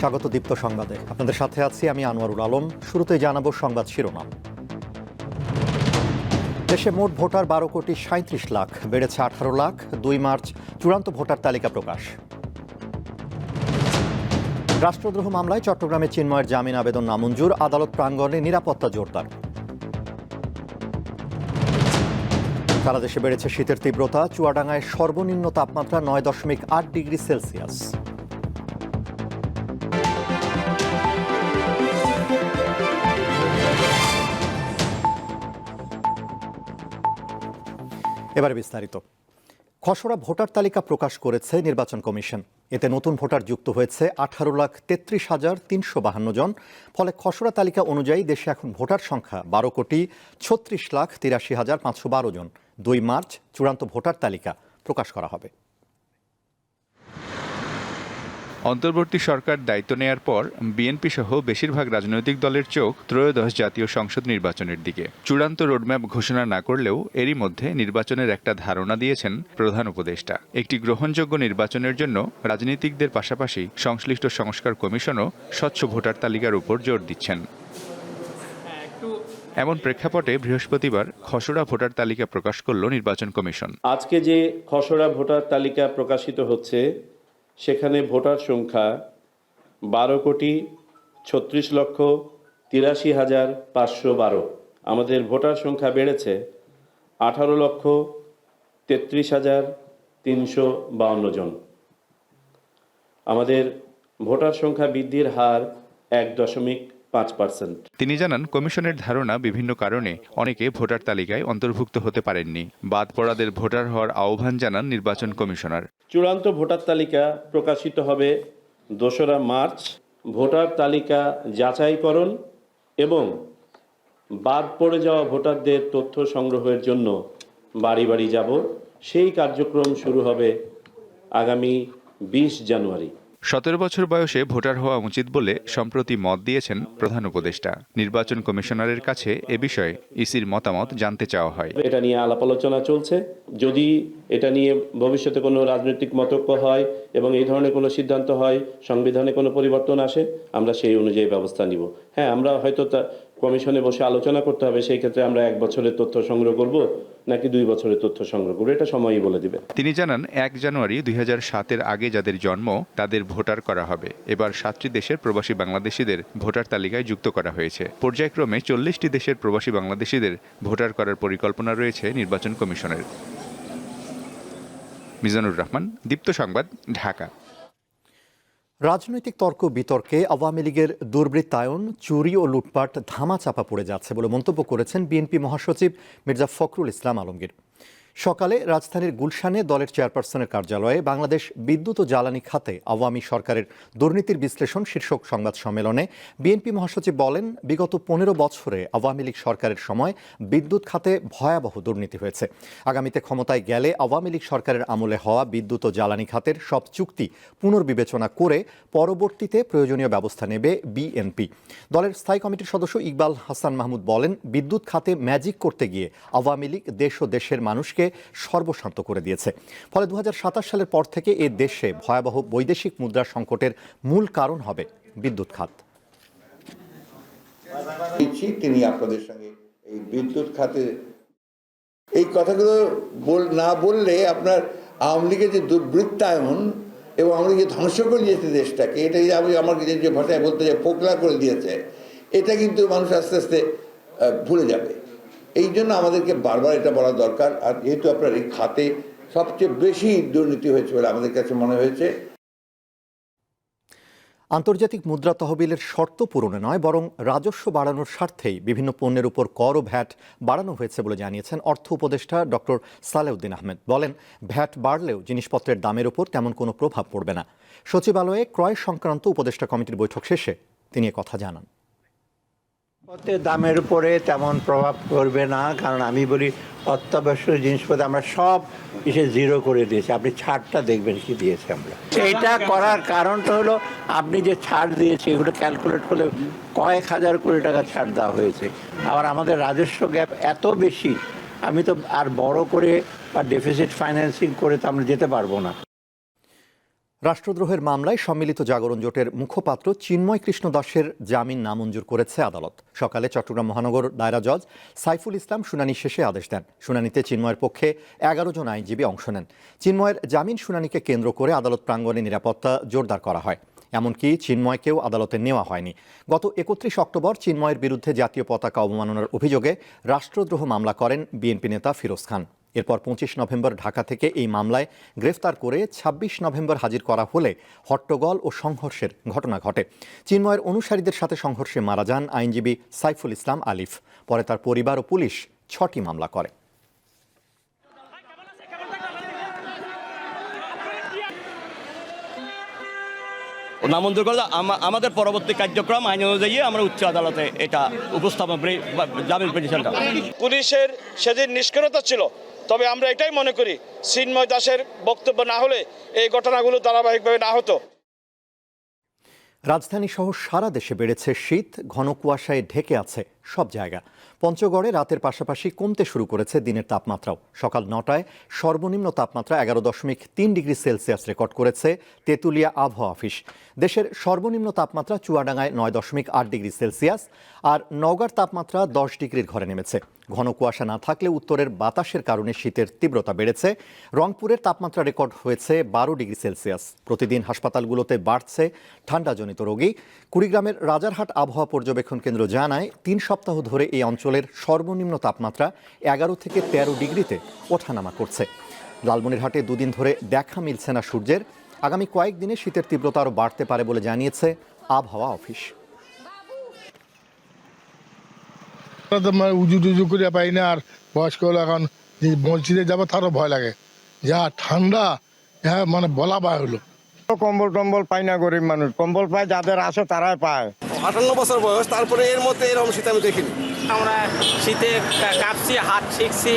স্বাগত দীপ্ত সংবাদে। আপনাদের সাথে আছি আমি আনোয়ারুল আলম। শুরুতেই জানাব সংবাদ শিরোনাম। দেশে মোট ভোটার বারো কোটি সাঁত্রিশ লাখ, বেড়েছে আঠারো লাখ, দুই মার্চ চূড়ান্ত ভোটার তালিকা প্রকাশ। রাষ্ট্রদ্রোহ মামলায় চট্টগ্রামে চিন্ময়ের জামিন আবেদন নামঞ্জুর, আদালত প্রাঙ্গণে নিরাপত্তা জোরদার। সারা দেশে বেড়েছে শীতের তীব্রতা, চুয়াডাঙ্গায় সর্বনিম্ন তাপমাত্রা নয় দশমিক আট ডিগ্রি সেলসিয়াস। এবারে বিস্তারিত। খসড়া ভোটার তালিকা প্রকাশ করেছে নির্বাচন কমিশন। এতে নতুন ভোটার যুক্ত হয়েছে আঠারো লাখ তেত্রিশ হাজার তিনশো বাহান্ন জন। ফলে খসড়া তালিকা অনুযায়ী দেশে এখন ভোটার সংখ্যা বারো কোটি ছত্রিশ লাখ তিরাশি হাজার পাঁচশো বারো জন। দুই মার্চ চূড়ান্ত ভোটার তালিকা প্রকাশ করা হবে। অন্তর্বর্তী সরকার দায়িত্ব নেয়ার পর বিএনপি সহ বেশিরভাগ রাজনৈতিক দলের চোখ ত্রয়োদশ জাতীয় সংসদ নির্বাচনের দিকে। চূড়ান্ত রোডম্যাপ ঘোষণা না করলেও এরই মধ্যে নির্বাচনের একটা ধারণা দিয়েছেন প্রধান উপদেষ্টা। একটি গ্রহণযোগ্য নির্বাচনের জন্য রাজনীতিকদের পাশাপাশি সংশ্লিষ্ট সংস্কার কমিশনও স্বচ্ছ ভোটার তালিকার উপর জোর দিচ্ছেন। এমন প্রেক্ষাপটে বৃহস্পতিবার খসড়া ভোটার তালিকা প্রকাশ করল নির্বাচন কমিশন। আজকে যে খসড়া ভোটার তালিকা প্রকাশিত হচ্ছে সেখানে ভোটার সংখ্যা বারো কোটি ছত্রিশ লক্ষ তিরাশি হাজার পাঁচশো বারো। আমাদের ভোটার সংখ্যা বেড়েছে আঠারো লক্ষ তেত্রিশ হাজার তিনশো বাউন্ন জন। আমাদের ভোটার সংখ্যা বৃদ্ধির হার এক দশমিক পাঁচ পার্সেন্ট। তিনি জানান কমিশনের ধারণা বিভিন্ন কারণে অনেকে ভোটার তালিকায় অন্তর্ভুক্ত হতে পারেননি। বাদ পড়াদের ভোটার হওয়ার আহ্বান জানান নির্বাচন কমিশনার। চূড়ান্ত ভোটার তালিকা প্রকাশিত হবে দোসরা মার্চ। ভোটার তালিকা যাচাইকরণ এবং বাদ পড়ে যাওয়া ভোটারদের তথ্য সংগ্রহের জন্য বাড়ি বাড়ি যাব। সেই কার্যক্রম শুরু হবে আগামী বিশ জানুয়ারি। সতেরো বছর বয়সে ভোটার হওয়া উচিত বলে সম্প্রতি মত দিয়েছেন প্রধান উপদেষ্টা। নির্বাচন কমিশনারের কাছে এ বিষয়ে ইসির মতামত জানতে চাওয়া হয়। এটা নিয়ে আলাপ আলোচনা চলছে। যদি এটা নিয়ে ভবিষ্যতে কোনো রাজনৈতিক মতক্য হয় এবং এই ধরনের কোনো সিদ্ধান্ত হয়, সংবিধানে কোনো পরিবর্তন আসে, আমরা সেই অনুযায়ী ব্যবস্থা নিব। হ্যাঁ আমরা হয়তো কমিশনে বসে আলোচনা করতে হবে, সেই ক্ষেত্রে আমরা এক বছরের তথ্য সংগ্রহ করব নাকি দুই বছরের তথ্য সংগ্রহ করব, এটা সময়ই বলে দিবে। তিনি জানান, এক জানুয়ারি দুই সাতের আগে যাদের জন্ম, তাদের ভোটার করা হবে। এবার সাতটি দেশের প্রবাসী বাংলাদেশিদের ভোটার তালিকায় যুক্ত করা হয়েছে। পর্যায়ক্রমে চল্লিশটি দেশের প্রবাসী বাংলাদেশিদের ভোটার করার পরিকল্পনা রয়েছে নির্বাচন কমিশনের। মিজানুর রহমান, দীপ্ত সংবাদ, ঢাকা। রাজনৈতিক তর্ক বিতর্কে আওয়ামী লীগের দুর্বৃত্তায়ন, চুরি ও লুটপাট ধামাচাপা পড়ে যাচ্ছে বলে মন্তব্য করেছেন বিএনপি মহাসচিব মির্জা ফখরুল ইসলাম আলমগীর। সকালে রাজধানীর গুলশানে দলের চেয়ারপারসনের কার্যালয়ে বাংলাদেশ বিদ্যুৎ ও জ্বালানি খাতে আওয়ামী সরকারের দুর্নীতির বিশ্লেষণ শীর্ষক সংবাদ সম্মেলনে বিএনপি মহাসচিব বলেন, বিগত পনেরো বছরে আওয়ামী লীগ সরকারের সময় বিদ্যুৎ খাতে ভয়াবহ দুর্নীতি হয়েছে। আগামীতে ক্ষমতায় গেলে আওয়ামী লীগ সরকারের আমলে হওয়া বিদ্যুৎ ও জ্বালানি খাতের সব চুক্তি পুনর্বিবেচনা করে পরবর্তীতে প্রয়োজনীয় ব্যবস্থা নেবে বিএনপি। দলের স্থায়ী কমিটির সদস্য ইকবাল হাসান মাহমুদ বলেন, বিদ্যুৎ খাতে ম্যাজিক করতে গিয়ে আওয়ামী লীগ দেশ ও দেশের মানুষকে সর্বশান্ত করে দিয়েছে। ফলে দু সালের পর থেকে এ দেশে ভয়াবহ বৈদেশিক মুদ্রা সংকটের মূল কারণ হবে বিদ্যুৎ খাত। তিনি আপনাদের সঙ্গে এই বিদ্যুৎ খাতে এই কথাগুলো না বললে আপনার আওয়ামী লীগের যে দুর্বৃত্তায়ন এবং আওয়ামী লীগের ধ্বংস করে দিয়েছে দেশটাকে, এটা যে আমি আমার যে যে ভাষায় বলতে চাই পোকলা করে দিয়েছে, এটা কিন্তু মানুষ আস্তে আস্তে ভুলে যাবে। এই জন্য আমাদেরকে বারবার এটা বলা দরকার। আর যেহেতু আপনার এই খাতে সবচেয়ে বেশি দুর্নীতি হয়েছে বলে আমাদের কাছে মনে হয়েছে। আন্তর্জাতিক মুদ্রা তহবিলের শর্ত পূরণে নয়, বরং রাজস্ব বাড়ানোর স্বার্থেই বিভিন্ন পণ্যের উপর কর ও ভ্যাট বাড়ানো হয়েছে বলে জানিয়েছেন অর্থ উপদেষ্টা ডক্টর সালেউদ্দিন আহমেদ। বলেন, ভ্যাট বাড়লেও জিনিসপত্রের দামের উপর তেমন কোনো প্রভাব পড়বে না। সচিবালয়ে ক্রয় সংক্রান্ত উপদেষ্টা কমিটির বৈঠক শেষে তিনি কথা জানান। জিনিসপত্রের দামের উপরে তেমন প্রভাব পড়বে না, কারণ আমি বলি অত্যাবশ্যক জিনিসপত্র আমরা সব এসে জিরো করে দিয়েছি। আপনি ছাড়টা দেখবেন কি দিয়েছি আমরা। এটা করার কারণটা হলো আপনি যে ছাড় দিয়েছে, এগুলো ক্যালকুলেট করলে কয়েক হাজার কোটি টাকা ছাড় দেওয়া হয়েছে। আবার আমাদের রাজস্ব গ্যাপ এত বেশি, আমি তো আর বড় করে বা ডেফিসিট ফাইন্যান্সিং করে তো আমরা যেতে পারব না। রাষ্ট্রদ্রোহের মামলায় সম্মিলিত জাগরণ জোটের মুখপাত্র চিন্ময় কৃষ্ণ দাসের জামিন নামঞ্জুর করেছে আদালত। সকালে চট্টগ্রাম মহানগর দায়রা জজ সাইফুল ইসলাম শুনানি শেষে আদেশ দেন। শুনানিতে চিন্ময়ের পক্ষে এগারো জন আইনজীবী অংশ নেন। চিন্ময়ের জামিন শুনানিকে কেন্দ্র করে আদালত প্রাঙ্গণে নিরাপত্তা জোরদার করা হয়। এমনকি চিন্ময়কেও আদালতে নেওয়া হয়নি। গত একত্রিশ অক্টোবর চিন্ময়ের বিরুদ্ধে জাতীয় পতাকা অবমাননার অভিযোগে রাষ্ট্রদ্রোহ মামলা করেন বিএনপি নেতা ফিরোজ খান। এরপর পঁচিশ নভেম্বর ঢাকা থেকে এই মামলায় গ্রেফতার করে ২৬ নভেম্বর হাজির করা হলে হট্টগোল ও সংঘর্ষের ঘটনা ঘটে। চিন্ময়ের অনুসারীদের সাথে সংঘর্ষে মারা যান আইনজীবী সাইফুল ইসলাম আলিফ। পরে তার পরিবার ও পুলিশ ছটি মামলা করে। নামঞ্জুর করলে আমাদের পরবর্তী কার্যক্রম আইন অনুযায়ী আমরা উচ্চ আদালতে এটা উপস্থাপন জামিন পিটিশনটা। পুলিশের সেদিন নিষ্ক্রিয়তা ছিল। তবে আমরা এটাই মনে করি চিন্ময় দাসের বক্তব্য না হলে এই ঘটনাগুলো ধারাবাহিকভাবে না হতো। রাজধানী সহ সারা দেশে বেড়েছে শীত, ঘন কুয়াশায় ঢেকে আছে সব জায়গা। পঞ্চগড়ে রাতের পাশাপাশি কমতে শুরু করেছে দিনের তাপমাত্রাও। সকাল নটায় সর্বনিম্ন তাপমাত্রা এগারো দশমিক তিন ডিগ্রি সেলসিয়াস রেকর্ড করেছে তেঁতুলিয়া আবহাওয়া অফিস। দেশের সর্বনিম্ন তাপমাত্রা চুয়াডাঙ্গায় নয় দশমিক আট ডিগ্রি সেলসিয়াস আর নওগাঁর তাপমাত্রা দশ ডিগ্রির ঘরে নেমেছে। ঘন কুয়াশা না থাকলে উত্তরের বাতাসের কারণে শীতের তীব্রতা বেড়েছে। রংপুরের তাপমাত্রা রেকর্ড হয়েছে বারো ডিগ্রি সেলসিয়াস। প্রতিদিন হাসপাতালগুলোতে বাড়ছে ঠান্ডাজনিত রোগী। কুড়িগ্রামের রাজারহাট আবহাওয়া পর্যবেক্ষণ কেন্দ্র জানায়, তিন সপ্তাহ ধরে এই অঞ্চলের সর্বনিম্ন তাপমাত্রা এগারো থেকে তেরো ডিগ্রিতে ওঠানামা করছে। লালমনিরহাটে দুদিন ধরে দেখা মিলছে না সূর্যের। আগামী কয়েকদিনে শীতের তীব্রতা আরও বাড়তে পারে বলে জানিয়েছে আবহাওয়া অফিস। মানে উজু টুজু করে পাই না আর বয়স্ক হলো এখন যে মসজিদে যাব তারও ভয় লাগে। যা ঠান্ডা হ্যাঁ মানে বলা বা হলো কম্বল টম্বল পায় না গরিব মানুষ। কম্বল পায় যাদের আসে তারাই পায়। আটান্ন বছর বয়স, তারপরে এর মধ্যে এরকম শীত আমি দেখিনি। আমরা শীতে কাঁপছি, হাত শিখছি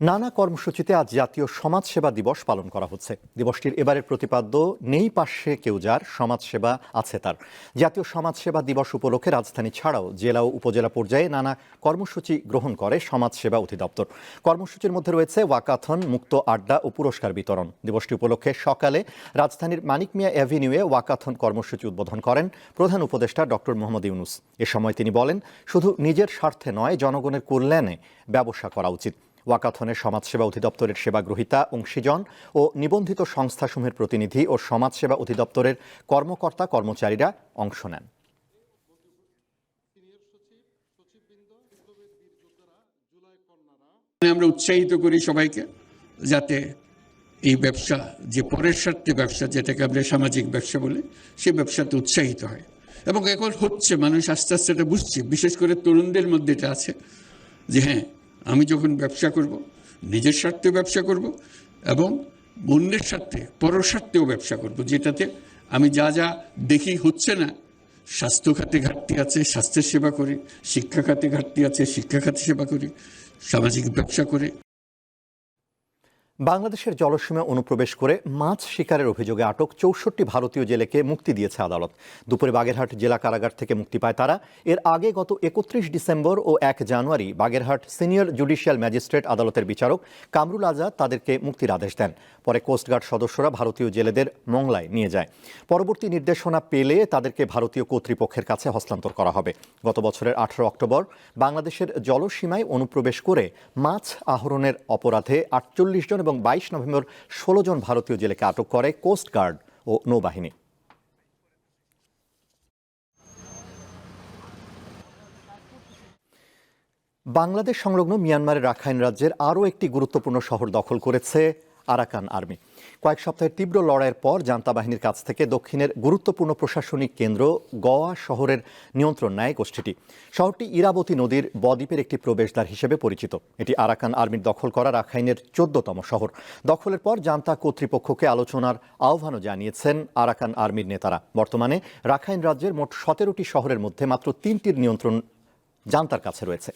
নানা কর্মসূচিতে আজ জাতীয় সমাজসেবা দিবস পালন করা হচ্ছে। দিবসটির এবারের প্রতিপাদ্য, নেই পাশে কেউ যার, সমাজসেবা আছে তার। জাতীয় সমাজসেবা দিবস উপলক্ষে রাজধানী ছাড়াও জেলা ও উপজেলা পর্যায়ে নানা কর্মসূচি গ্রহণ করে সমাজসেবা অধিদপ্তর। কর্মসূচির মধ্যে রয়েছে ওয়াকাথন, মুক্ত আড্ডা ও পুরস্কার বিতরণ। দিবসটি উপলক্ষে সকালে রাজধানীর মানিক মিয়া অ্যাভিনিউয়ে ওয়াকাথন কর্মসূচি উদ্বোধন করেন প্রধান উপদেষ্টা ডক্টর মোহাম্মদ ইউনুস। এ সময় তিনি বলেন, শুধু নিজের স্বার্থে নয়, জনগণের কল্যাণে ব্যবসা করা উচিত। ওয়াকাথনের সমাজসেবা অধিদপ্তরের সেবাগ্রহীতা অংশীজন ও নিবন্ধিত সংস্থাসমূহের প্রতিনিধি ও সমাজসেবা অধিদপ্তরের কর্মকর্তা কর্মচারীরা অংশ নেন। আমরা উৎসাহিত করি সবাইকে যাতে এই ব্যবসা, যে পরের স্বার্থে ব্যবসা, যেটাকে আমরা সামাজিক ব্যবসা বলে, সে ব্যবসাতে উৎসাহিত হয়। এবং এখন হচ্ছে, মানুষ আস্তে আস্তে এটা বুঝছে। বিশেষ করে তরুণদের মধ্যে এটা আছে যে হ্যাঁ আমি যখন ব্যবসা করব, নিজের স্বার্থে ব্যবসা করব এবং অন্যের স্বার্থে পরস্বার্থেও স্বার্থেও ব্যবসা করব, যেটাতে আমি যা যা দেখি হচ্ছে না, স্বাস্থ্য খাতে ঘাটতি আছে, স্বাস্থ্যের সেবা করে, শিক্ষা খাতে ঘাটতি আছে, শিক্ষা খাতে সেবা করে, সামাজিক ব্যবসা করে বাংলাদেশের জলসীমা অনুপ্রবেশ করে মাছ শিকারের অভিযোগে আটক চৌষট্টি ভারতীয় জেলেকে মুক্তি দিয়েছে আদালত। দুপুরে বাগেরহাট জেলা কারাগার থেকে মুক্তি পায় তারা। এর আগে গত একত্রিশ ডিসেম্বর ও এক January Bagerhat senior judicial magistrate আদালতের বিচারক কামরুল আজাদ তাদেরকে মুক্তির আদেশ দেন। পরে কোস্টগার্ড সদস্যরা ভারতীয় জেলেদের মংলায় নিয়ে যায়। পরবর্তী নির্দেশনা পেলে তাদেরকে ভারতীয় কর্তৃপক্ষের কাছে হস্তান্তর করা হবে। গত বছরের আঠারো অক্টোবর বাংলাদেশের জলসীমায় অনুপ্রবেশ করে মাছ আহরণের অপরাধে আটচল্লিশ জন এবং বাইশ নভেম্বর ষোলো জন ভারতীয় জেলেকে আটক করে কোস্টগার্ড ও নৌবাহিনী। বাংলাদেশ সংলগ্ন মিয়ানমারের রাখাইন রাজ্যের আরও একটি গুরুত্বপূর্ণ শহর দখল করেছে আরাকান আর্মি। কয়েক সপ্তাহের তীব্র লড়াইয়ের পর জান্তা বাহিনীর কাছ থেকে দক্ষিণের গুরুত্বপূর্ণ প্রশাসনিক কেন্দ্র গোয়া শহরের নিয়ন্ত্রণ নেয় গোষ্ঠীটি। শহরটি ইরাবতী নদীর বদ্বীপের একটি প্রবেশদ্বার হিসেবে পরিচিত। এটি আরাকান আর্মির দখল করা রাখাইনের চোদ্দতম শহর। দখলের পর জান্তা কর্তৃপক্ষকে আলোচনার আহ্বানও জানিয়েছেন আরাকান আর্মির নেতারা। বর্তমানে রাখাইন রাজ্যের মোট সতেরোটি শহরের মধ্যে মাত্র তিনটির নিয়ন্ত্রণ জান্তার কাছে রয়েছে।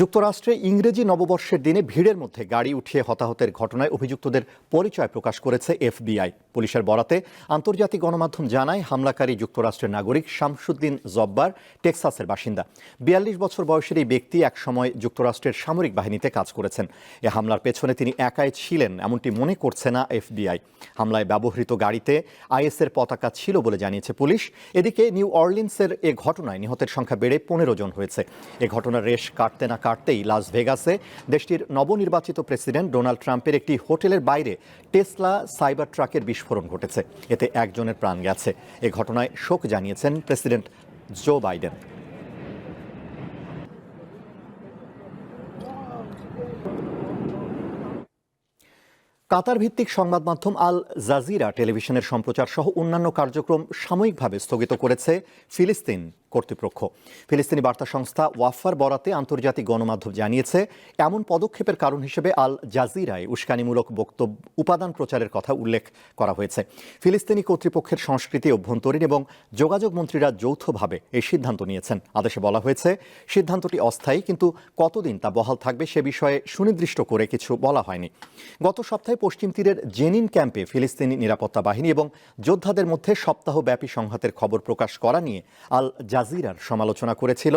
যুক্তরাষ্ট্রে ইংরেজি নববর্ষের দিনে ভিড়ের মধ্যে গাড়ি উঠিয়ে হতাহতের ঘটনায় অভিযুক্তদের পরিচয় প্রকাশ করেছে এফবিআই। পুলিশের বরাতে আন্তর্জাতিক গণমাধ্যম জানায়, হামলাকারী যুক্তরাষ্ট্রের নাগরিক শামসুদ্দিন জব্বার, টেক্সাসের বাসিন্দা। বিয়াল্লিশ বছর বয়সের এই ব্যক্তি একসময় যুক্তরাষ্ট্রের সামরিক বাহিনীতে কাজ করেছেন। এ হামলার পেছনে তিনি একাই ছিলেন, এমনটি মনে করছে না এফবিআই। হামলায় ব্যবহৃত গাড়িতে আইএসের পতাকা ছিল বলে জানিয়েছে পুলিশ। এদিকে নিউ অর্লিন্সের এ ঘটনায় নিহতের সংখ্যা বেড়ে পনেরো জন হয়েছে। এ ঘটনার রেশ কাটতে না কাটতেই লাস ভেগাসে দেশটির নবনির্বাচিত প্রেসিডেন্ট ডোনাল্ড ট্রাম্পের একটি হোটেলের বাইরে টেসলা সাইবার ট্রাকের বিস্ফোরণ ঘটেছে। এতে একজনের প্রাণ গেছে। এ ঘটনায় শোক জানিয়েছেন প্রেসিডেন্ট জো বাইডেন। কাতার ভিত্তিক সংবাদ মাধ্যম আল জাজিরা টেলিভিশনের সম্প্রচার সহ অন্যান্য কার্যক্রম সাময়িকভাবে স্থগিত করেছে ফিলিস্তিন। কর্তৃপক্ষ। ফিলিস্তিনি বার্তা সংস্থা ওয়াফার বরাতে আন্তর্জাতিক গণমাধ্যম জানিয়েছে, এমন পদক্ষেপের কারণ হিসেবে আল জাজিরায় উস্কানিমূলক বক্তব্য, উপাদান প্রচারের কথা উল্লেখ করা হয়েছে। ফিলিস্তিনি কর্তৃপক্ষের সংস্কৃতি অভ্যন্তরীণ এবং যোগাযোগ মন্ত্রীরা যৌথভাবে এই সিদ্ধান্ত নিয়েছেন। আদেশে বলা হয়েছে, সিদ্ধান্তটি অস্থায়ী, কিন্তু কতদিন তা বহাল থাকবে সে বিষয়ে সুনির্দিষ্ট করে কিছু বলা হয়নি। গত সপ্তাহে পশ্চিম তীরের জেনিন ক্যাম্পে ফিলিস্তিনি নিরাপত্তা বাহিনী এবং যোদ্ধাদের মধ্যে সপ্তাহব্যাপী সংঘাতের খবর প্রকাশ করা নিয়ে আল জাজিরার সমালোচনা করেছিল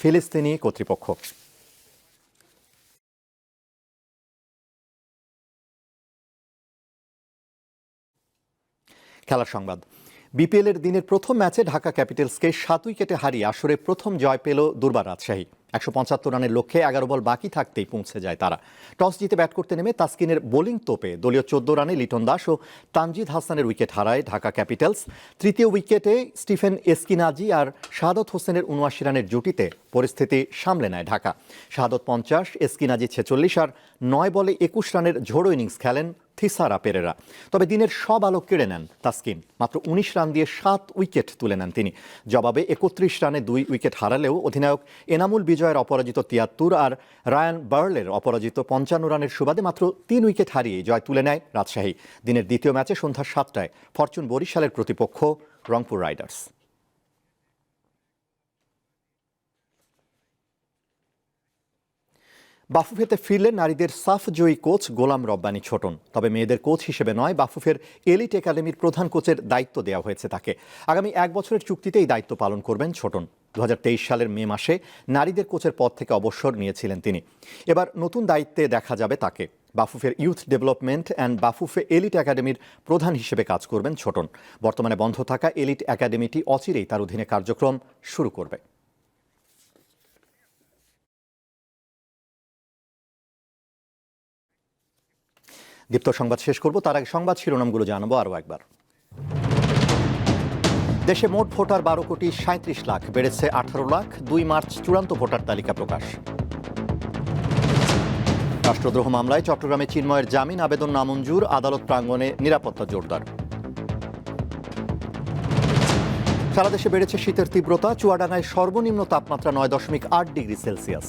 ফিলিস্তিনি কর্তৃপক্ষ। খেলার সংবাদ। বিপিএলের দিনের প্রথম ম্যাচে ঢাকা ক্যাপিটালসকে সাত উইকেটে হারিয়ে আসরে প্রথম জয় পেল দুর্বার রাজশাহী। একশো পঁচাত্তর রানের লক্ষ্যে এগারো বল বাকি থাকতেই পৌঁছে যায় তারা। টস জিতে ব্যাট করতে নেমে তাসকিনের বোলিং তোপে দলীয় চোদ্দ রানে লিটন দাস ও তানজিদ হাসানের উইকেট হারায় ঢাকা ক্যাপিটালস। তৃতীয় উইকেটে স্টিফেন এসকিনাজি আর শাহাদত হোসেনের উনআশি রানের জুটিতে পরিস্থিতি সামলে নেয় ঢাকা। শাহাদত পঞ্চাশ, এসকিনাজি ছেচল্লিশ আর নয় বলে একুশ রানের ঝোড়ো ইনিংস খেলেন থিসারা পেরেরা। তবে দিনের সব আলোক কেড়ে নেন তাসকিন। মাত্র উনিশ রান দিয়ে সাত উইকেট তুলে নেন তিনি। জবাবে একত্রিশ রানে দুই উইকেট হারালেও অধিনায়ক এনামুল বিজয়ের অপরাজিত তিয়াত্তর আর রায়ান বার্লের অপরাজিত পঞ্চান্ন রানের সুবাদে মাত্র তিন উইকেট হারিয়ে জয় তুলে নেয় রাজশাহী। দিনের দ্বিতীয় ম্যাচে সন্ধ্যা সাতটায় ফরচুন বরিশালের প্রতিপক্ষ রংপুর রাইডার্স। বাফুফেতে ফিরলেন নারীদের সাফ জয়ী কোচ গোলাম রব্বানি ছোটন। তবে মেয়েদের কোচ হিসেবে নয়, বাফুফের এলিট একাডেমির প্রধান কোচের দায়িত্ব দেওয়া হয়েছে তাকে। আগামী এক বছরের চুক্তিতে এই দায়িত্ব পালন করবেন ছোটন। দু হাজার তেইশ সালের মে মাসে নারীদের কোচের পদ থেকে অবসর নিয়েছিলেন তিনি। এবার নতুন দায়িত্বে দেখা যাবে তাকে। বাফুফের youth development and BAFUFE elite একাডেমির প্রধান হিসেবে কাজ করবেন ছোটন। বর্তমানে বন্ধ থাকা এলিট একাডেমিটি অচিরেই তার অধীনে কার্যক্রম শুরু করবে। দীপ্ত সংবাদ শেষ করব। তার আগে সংবাদ শিরোনামগুলো জানাব আরও একবার। দেশে মোট ভোটার বারো কোটি সাঁত্রিশ লাখ, বেড়েছে আঠারো লাখ, দুই মার্চ চূড়ান্ত ভোটার তালিকা প্রকাশ। রাষ্ট্রদ্রোহ মামলায় চট্টগ্রামে চিন্ময়ের জামিন, আবেদন নামঞ্জুর, আদালত প্রাঙ্গণে নিরাপত্তা জোরদার। সারা দেশে বেড়েছে শীতের তীব্রতা, চুয়াডাঙ্গায় সর্বনিম্ন তাপমাত্রা নয় দশমিক আট ডিগ্রি সেলসিয়াস।